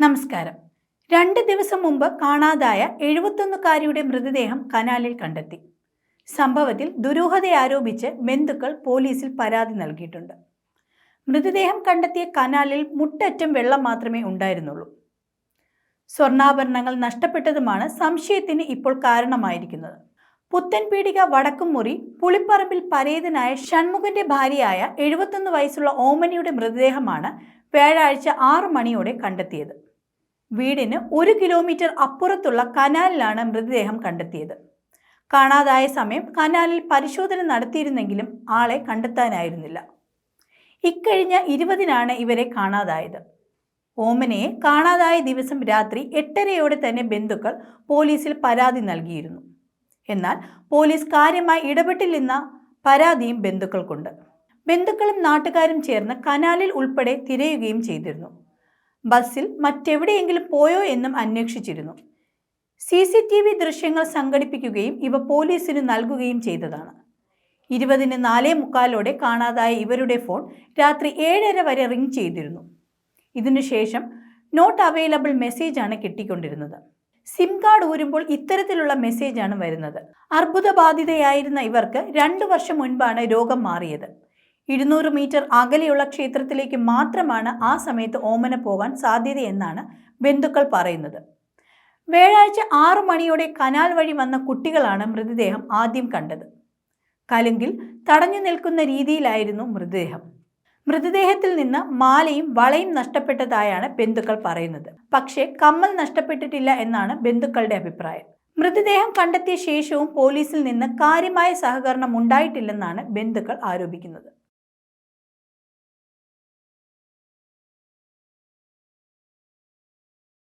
നമസ്കാരം. രണ്ട് ദിവസം മുമ്പ് കാണാതായ എഴുപത്തൊന്നുകാരിയുടെ മൃതദേഹം കനാലിൽ കണ്ടെത്തി. സംഭവത്തിൽ ദുരൂഹത ആരോപിച്ച് ബന്ധുക്കൾ പോലീസിൽ പരാതി നൽകിയിട്ടുണ്ട്. മൃതദേഹം കണ്ടെത്തിയ കനാലിൽ മുട്ടറ്റം വെള്ളം മാത്രമേ ഉണ്ടായിരുന്നുള്ളൂ. സ്വർണാഭരണങ്ങൾ നഷ്ടപ്പെട്ടതുമാണ് സംശയത്തിന് ഇപ്പോൾ കാരണമായിരിക്കുന്നത്. പുത്തൻപീടിക വടക്കുംമുറി പുളിപ്പറമ്പിൽ പരേതനായ ഷൺമുഖന്റെ ഭാര്യയായ എഴുപത്തൊന്ന് വയസ്സുള്ള ഓമനിയുടെ മൃതദേഹമാണ് വ്യാഴാഴ്ച ആറു മണിയോടെ കണ്ടെത്തിയത്. വീടിന് ഒരു കിലോമീറ്റർ അപ്പുറത്തുള്ള കനാലിലാണ് മൃതദേഹം കണ്ടെത്തിയത്. കാണാതായ സമയം കനാലിൽ പരിശോധന നടത്തിയിരുന്നെങ്കിലും ആളെ കണ്ടെത്താനായിരുന്നില്ല. ഇക്കഴിഞ്ഞ ഇരുപതിനാണ് ഇവരെ കാണാതായത്. ഓമനയെ കാണാതായ ദിവസം രാത്രി എട്ടരയോടെ തന്നെ ബന്ധുക്കൾ പോലീസിൽ പരാതി നൽകിയിരുന്നു. എന്നാൽ പോലീസ് കാര്യമായി ഇടപെട്ടില്ലെന്ന പരാതിയും ബന്ധുക്കൾക്കുണ്ട്. ബന്ധുക്കളും നാട്ടുകാരും ചേർന്ന് കനാലിൽ ഉൾപ്പെടെ തിരയുകയും ചെയ്തിരുന്നു. ബസ്സിൽ മറ്റെവിടെയെങ്കിലും പോയോ എന്നും അന്വേഷിച്ചിരുന്നു. സി സി ടി വി ദൃശ്യങ്ങൾ സംഘടിപ്പിക്കുകയും ഇവ പോലീസിന് നൽകുകയും ചെയ്തതാണ്. ഇരുപതിന് നാലേ മുക്കാലോടെ കാണാതായ ഇവരുടെ ഫോൺ രാത്രി ഏഴര വരെ റിംഗ് ചെയ്തിരുന്നു. ഇതിനുശേഷം നോട്ട് അവൈലബിൾ മെസ്സേജാണ് കിട്ടിക്കൊണ്ടിരുന്നത്. സിം കാർഡ് ഊരുമ്പോൾ ഇത്തരത്തിലുള്ള മെസ്സേജാണ് വരുന്നത്. അർബുദബാധിതയായിരുന്ന ഇവർക്ക് രണ്ടു വർഷം മുൻപാണ് രോഗം മാറിയത്. ഇരുന്നൂറ് മീറ്റർ അകലെയുള്ള ക്ഷേത്രത്തിലേക്ക് മാത്രമാണ് ആ സമയത്ത് ഓമന പോകാൻ സാധ്യതയെന്നാണ് ബന്ധുക്കൾ പറയുന്നത്. വ്യാഴാഴ്ച ആറു മണിയോടെ കനാൽ വഴി വന്ന കുട്ടികളാണ് മൃതദേഹം ആദ്യം കണ്ടത്. കലുങ്കിൽ തടഞ്ഞു നിൽക്കുന്ന രീതിയിലായിരുന്നു മൃതദേഹം. മൃതദേഹത്തിൽ നിന്ന് മാലയും വളയും നഷ്ടപ്പെട്ടതായാണ് ബന്ധുക്കൾ പറയുന്നത്. പക്ഷേ കമ്മൽ നഷ്ടപ്പെട്ടിട്ടില്ല എന്നാണ് ബന്ധുക്കളുടെ അഭിപ്രായം. മൃതദേഹം കണ്ടെത്തിയ ശേഷവും പോലീസിൽ നിന്ന് കാര്യമായ സഹകരണം ഉണ്ടായിട്ടില്ലെന്നാണ് ബന്ധുക്കൾ ആരോപിക്കുന്നത്.